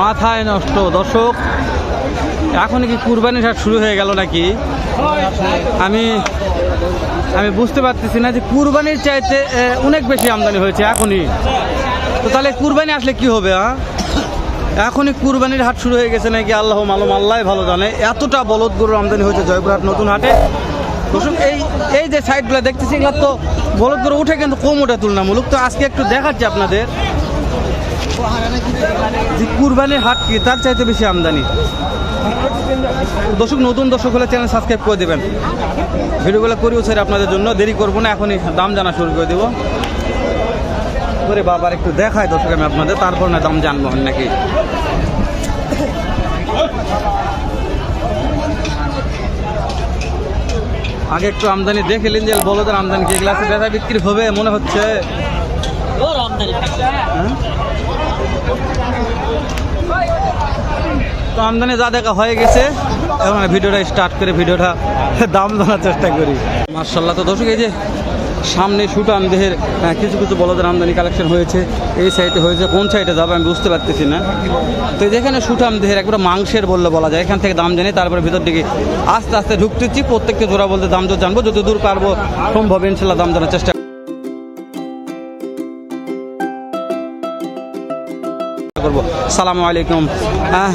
মাথায় নষ্ট। দর্শক এখন কি কুরবানির হাট শুরু হয়ে গেল নাকি? আমি আমি বুঝতে পারতেছি না যে কুরবানির চাইতে অনেক বেশি আমদানি হয়েছে এখনই। তো তাহলে কুরবানি আসলে কি হবে হ্যাঁ এখনই কুরবানির হাট শুরু হয়ে গেছে নাকি? আল্লাহ মালুম, আল্লাহ ভালো জানে। এতটা বলদ গরুর আমদানি হয়েছে জয়পুরহাট নতুন হাটে। দর্শক, এই এই যে সাইডগুলো দেখতেছি, এগুলো তো বলদ গরু উঠে কিন্তু কম ওঠে তুলনামূলক। তো আজকে একটু দেখাচ্ছি আপনাদের। যে কুরবানির হাট কি তার চাইতে বেশি আমদানি। দর্শক নতুন দর্শক হলে চ্যানেল সাবস্ক্রাইব করে দেবেন। ভিডিওগুলো করি স্যার আপনাদের জন্য দেরি করব না এখনই দাম জানা শুরু করে দেবো। করে বাবার একটু দেখায় দর্শক আমি আপনাদের তারপর না দাম জানব নাকি। আগে একটু আমদানি দেখে নিন যে বলদের আমদানি কি গ্লাসে বেচা বিক্রি হবে মনে হচ্ছে? তো আমদানি যা দেখা হয়ে গেছে, এখন ভিডিওটা স্টার্ট করে ভিডিওটা দাম জানার চেষ্টা করি। মার্শাল্লাহ তো দর্শক, এই যে সামনে সুটান দেহের কিছু কিছু বলদের আমদানি কালেকশন হয়েছে, এই সাইডে হয়েছে, কোন সাইডে যাবে আমি বুঝতে পারতেছি না। তো যেখানে সুটাম দেহের একবার মাংসের বললে বলা যায়, এখান থেকে দাম জানি, তারপরে ভিতর দিকে আস্তে আস্তে ঢুকতেছি, প্রত্যেককে জোড়া বলতে দাম তো জানব যত দূর পারব সম্ভব ইনশাল্লাহ দাম জানার চেষ্টা সালাম আলাইকুম। হ্যাঁ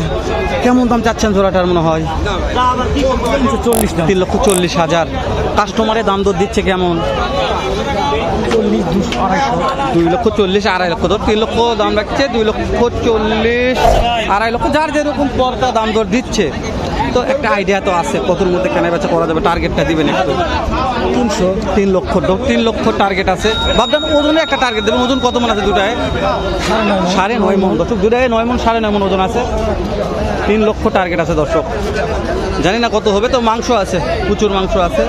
কেমন দাম চাচ্ছেন জোড়াটার মনে হয়? চল্লিশ তিন লক্ষ চল্লিশ হাজার। কাস্টমারের দাম দর দিচ্ছে কেমন? দুই লক্ষ চল্লিশ, আড়াই লক্ষ ধর তিন লক্ষ দাম রাখছে, দুই লক্ষ চল্লিশ, আড়াই লক্ষ। যার যেরকম পর্দা দাম দর দিচ্ছে। তো একটা আইডিয়া তো আছে কতর মধ্যে কেনা বেচা করা যাবে টার্গেটটা দিবেন একটু। তিনশো। তিন লক্ষ তিন লক্ষ টার্গেট আছে। ভাবছেন ওজনে একটা টার্গেট দেবেন ওজন কত মন আছে দুটায়? সাড়ে নয় মন। দর্শক দুটায় নয় মন সাড়ে নয় মন ওজন আছে। তিন লক্ষ টার্গেট আছে দর্শক। জানি না কত হবে তো মাংস আছে প্রচুর মাংস আছে।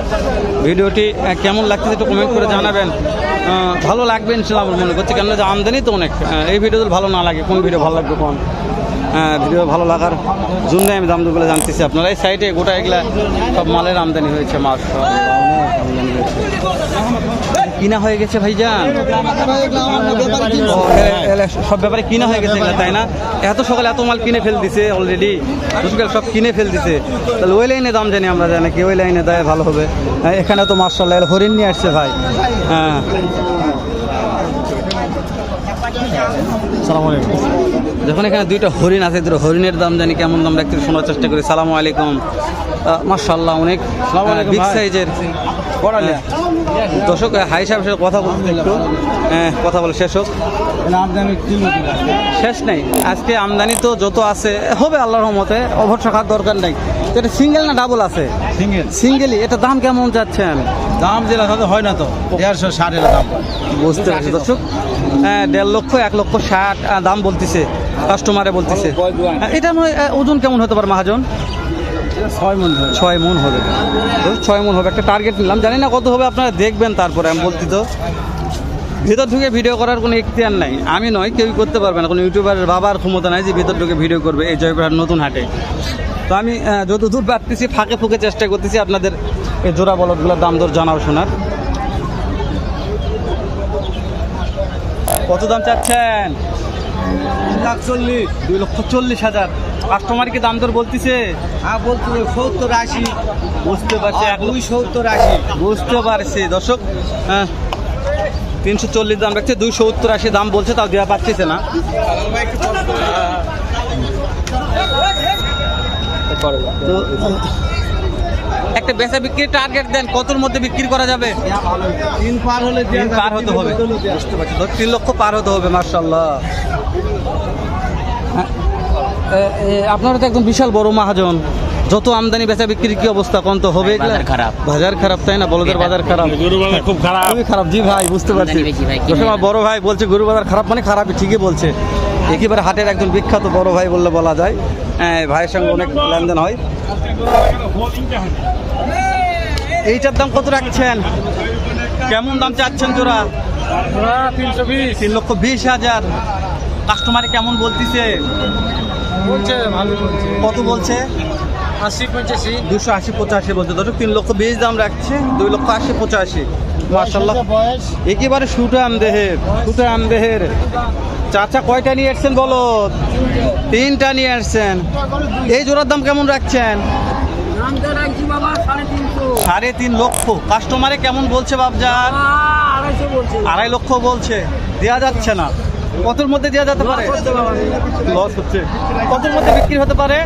ভিডিওটি কেমন লাগতেছে একটু কমেন্ট করে জানাবেন। ভালো লাগবে ইনশাল্লাহ আমার মনে করছে কেন যে আমদানি তো অনেক। এই ভিডিও ভালো না লাগে কোন ভিডিও ভালো লাগবে কোন? ভিডিও ভালো লাগার জন্যই আমি দাম দুগুলো জানতেছি আপনারা। এই সাইডে গোটা এগুলা সব মালের আমদানি হয়েছে মাছ আমদানি হয়েছে। কিনা হয়ে গেছে ভাইজান? এ- এ- সব ব্যাপারে কিনা হয়ে গেছে তাই না? এত সকালে এত মাল কিনে ফেল দিছে অলরেডি সব কিনে ফেল দিছে তাহলে ওই লাইনে দাম জানি আমরা জানি কি ওই লাইনে দেয় ভালো হবে। হ্যাঁ, এখানে তো মার্শাল্লাহ হরিণ নিয়ে আসছে ভাই। হ্যাঁ। সালাম আলাইকুম। যখন এখানে দুইটা হরিণ আছে দুটো হরিণের দাম জানি কেমন দাম রাখতে শোনার চেষ্টা করি। সালাম আলাইকুম। মার্শাল্লাহ অনেক বিগ সাইজের দর্শক হাই সাহেবের সাথে কথা বলতে একটু। হ্যাঁ, কথা বলে শেষ হোক। শেষ নেই। আজকে আমদানি তো যত আছে হবে আল্লাহর রহমতে অভর খাওয়ার দরকার নেই। এটা সিঙ্গেল না ডাবল আছে? সিঙ্গেল সিঙ্গেলই এটা দাম কেমন যাচ্ছেন দাম যেটা তাতে হয় না তো। দেড়শো ষাট দাম। বুঝতে পারছি দর্শক। হ্যাঁ দেড় লক্ষ এক লক্ষ ষাট দাম বলতেছে। কাস্টমারে বলতেছে। এটা ওজন কেমন হতে পারে মহাজন? ছয় মন ছয় মন হবে। ছয় মন হবে একটা টার্গেট নিলাম। জানি না কত হবে আপনারা দেখবেন তারপরে আমি বলছি তো। ভিতর ঢুকে ভিডিও করার কোনো এখতিয়ার নাই। আমি নয় কেউই করতে পারবে না। কোনো ইউটিউবারের বাবার ক্ষমতা নাই যে ভিতর ঢুকে ভিডিও করবে এই জয়পুরহাট নতুন হাটে। তো আমি আহ, যতদূর পারতেছি ফাঁকে ফুঁকে চেষ্টা করতেছি আপনাদের এই জোড়া বলদগুলোর দাম দর জানাও শোনার। কত দাম চাচ্ছেন? লাখ চল্লিশ দুই লক্ষ চল্লিশ হাজার। কাস্টমার কি দাম দর বলতেছে? হ্যাঁ বলতে সত্তর আশি। বুঝতে পারছি এক দুই সত্তর আশি। বুঝতে পারছি দর্শক হ্যাঁ তিনশো চল্লিশ দাম রাখছে দুই সত্তর আশি দাম বলছে তাও দেওয়া পাচ্ছিছে না। তো একটা বেচা বিক্রির টার্গেট দেন কতর মধ্যে বিক্রি করা যাবে? তিন পার হলে তিন পার হতে হবে। বুঝতে পারছি। তিন লক্ষ পার হতে হবে মার্শাল্লাহ আপনারা তো একদম বিশাল বড় মহাজন। যত আমদানি বেচা বিক্রির কি অবস্থা কোন তো হবে? বাজার খারাপ। বাজার খারাপ তাই না? বলদের বাজার খারাপ। গরু বাজার খুব খারাপ। খুবই খারাপ। জি ভাই বুঝতে পারছি। বড় ভাই বলছে গরু বাজার খারাপ মানে খারাপই ঠিকই বলছে। একেবারে হাটের একজন বিখ্যাত বড় ভাই বললে বলা যায়। হ্যাঁ, ভাইয়ের সঙ্গে অনেক লেনদেন হয়। এইটার দাম কত রাখছেন? কেমন দাম চাচ্ছেন জোড়া? তিনশো বিশ। তিন লক্ষ বিশ হাজার। কাস্টমারে কেমন বলতিছে? বলছে ভালো বলছে। কত বলছে? আশি পঁচাশি। দুশো আশি পঁচাশি বলছে। দর্শক তিন লক্ষ বিশ দাম রাখছে দুই লক্ষ আশি পঁচাশি। মার্শাল্লাহ একেবারে সুটান দেহের সুটান দেহের। চাচা কয়টা নিয়ে এসছেন বলো? তিনটা নিয়ে এসছেন এই জোড়ার দাম কেমন রাখছেন? সাড়ে তিন লক্ষ। কাস্টমারে কেমন বলছে বাবজান আড়াইশো আড়াই লক্ষ বলছে। দেওয়া যাচ্ছে না। কতর মধ্যে দেওয়া যেতে পারে? লস হচ্ছে কতর মধ্যে বিক্রি হতে পারে?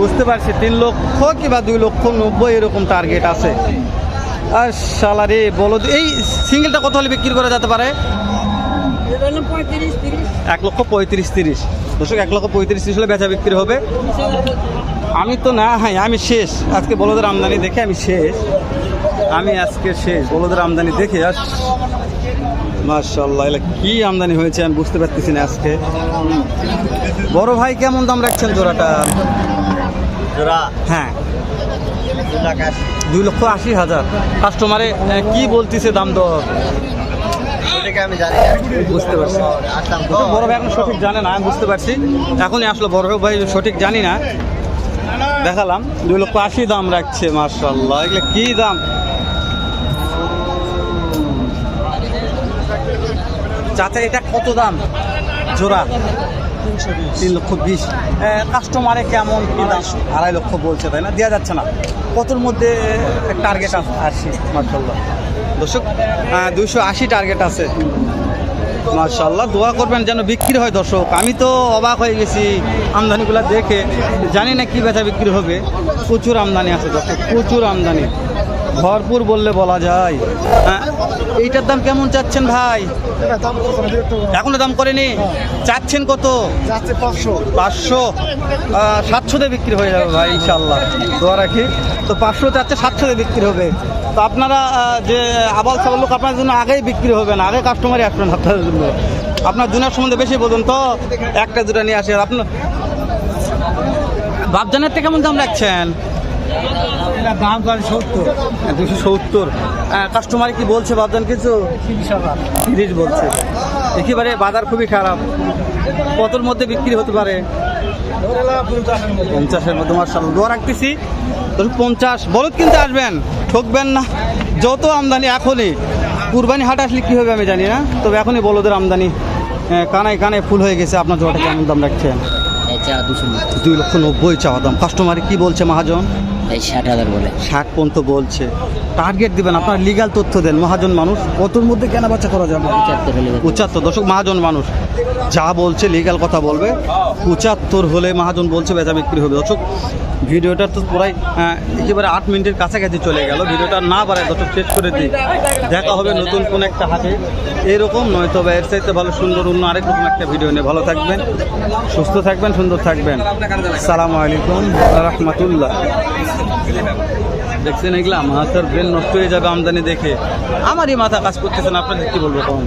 বুঝতে পারছি তিন লক্ষ কিংবা দুই লক্ষ নব্বই এরকম টার্গেট আছে। আর সালারে বলো এই সিঙ্গেলটা কত হলে বিক্রি করা যেতে পারে এটা হলো পঁয়ত্রিশ তিরিশ এক লক্ষ পঁয়ত্রিশ তিরিশ। দর্শক এক লক্ষ পঁয়ত্রিশ তিরিশ হলে বেচা বিক্রি হবে। আমি তো না হ্যাঁ আমি শেষ। আজকে বলদের আমদানি দেখে আমি শেষ। আমি আজকে শেষ। বলদের আমদানি দেখে আস মার্শাল্লাহ এলা কি আমদানি হয়েছে আমি বুঝতে পারতেছি না আজকে। বড় ভাই কেমন দাম রাখছেন জোড়াটা? জোড়া? হ্যাঁ। দুই লক্ষ আশি হাজার। কাস্টমারে কি বলতেছে দাম দর? আমি জানি বুঝতে পারছি। বড় ভাই এখন সঠিক জানে না আমি বুঝতে পারছি। এখনই আসলো বড় ভাই সঠিক জানি না। দেখালাম। দুই লক্ষ আশি দাম রাখছে মার্শাল্লাহ এগুলো কি দাম? চাচা এটা কত দাম? জোড়া? তিন লক্ষ বিশ। কাস্টমারে কেমন কি দাম? আড়াই লক্ষ বলছে তাই না? দেওয়া যাচ্ছে না। কতর মধ্যে টার্গেট আসছে মার্শাল্লাহ দর্শক দুশো আশি টার্গেট আছে। মার্শাল্লাহ দোয়া করবেন যেন বিক্রি হয় দর্শক। আমি তো অবাক হয়ে গেছি আমদানিগুলো দেখে। জানি না কী বেচা বিক্রি হবে। প্রচুর আমদানি আছে দর্শক প্রচুর আমদানি। ভরপুর বললে বলা যায়। হ্যাঁ, এইটার দাম কেমন চাচ্ছেন ভাই? এখনও দাম করেনি? চাচ্ছেন কত? পাঁচশো। সাতশোতে বিক্রি হয়ে যাবে ভাই ইনশাল্লাহ দোয়া রাখি। তো পাঁচশো চাচ্ছে সাতশোতে বিক্রি হবে। তো আপনারা যে আবাল সাবাল লোক আপনার জন্য আগেই বিক্রি হবে না আগে কাস্টমারই আসবেন আপনার জন্য। আপনার দুনিয়ার সম্বন্ধে বেশি বলুন তো। একটা দুটা নিয়ে আসে আপনার বাপজানের থেকে কেমন দাম রাখছেন? দাম তো সত্তর। দুশো সত্তর। কাস্টমার কি বলছে বাপজান কিছু? তিরিশ বলছে। একেবারে বাজার খুবই খারাপ। কতর মধ্যে বিক্রি হতে পারে? পঞ্চাশের মধ্যে মার্শাল দোয়া রাখতেছি। ধরুন পঞ্চাশ। বলদ কিনতে আসবেন, ঠকবেন না। যত আমদানি এখনই। কুরবানি হাট আসলে কী হবে আমি জানি না। তবে এখনই বলদের আমদানি কানায় কানায় ফুল হয়ে গেছে। আপনার জোয়াটা কেমন দাম রাখছেন? চা দুশো দুই লক্ষ নব্বই চাওয়া দাম। কাস্টমারে কি বলছে মহাজন? এই ষাট হাজার বলে। ষাট পর্যন্ত বলছে। টার্গেট দিবেন আপনার লিগাল তথ্য দেন। মহাজন মানুষ কতর মধ্যে কেনা বেচা করা যাবে? পঁচাত্তর দশক মহাজন মানুষ যা বলছে লিগাল কথা বলবে। পঁচাত্তর হলে মহাজন বলছে বেচা বিক্রি হবে। দর্শক ভিডিওটা তো আহ, একেবারে আট মিনিটের কাছাকাছি চলে গেল। ভিডিওটা না বাড়ায় দর্শক শেষ করে দিই। দেখা হবে নতুন কোন একটা হাটে। এরকম নয় তবে এর চাইতে ভালো সুন্দর অন্য আরেক রকম একটা ভিডিও নিয়ে। ভালো থাকবেন সুস্থ থাকবেন সুন্দর থাকবেন। সালাম আলাইকুম রহমতুল্লাহ। দেখছেন এগুলা? মাথার ব্রেন নষ্ট হয়ে যাবে আমদানি দেখে। আমারই মাথা কাজ করতেছেন আপনাদের কি বলব কম?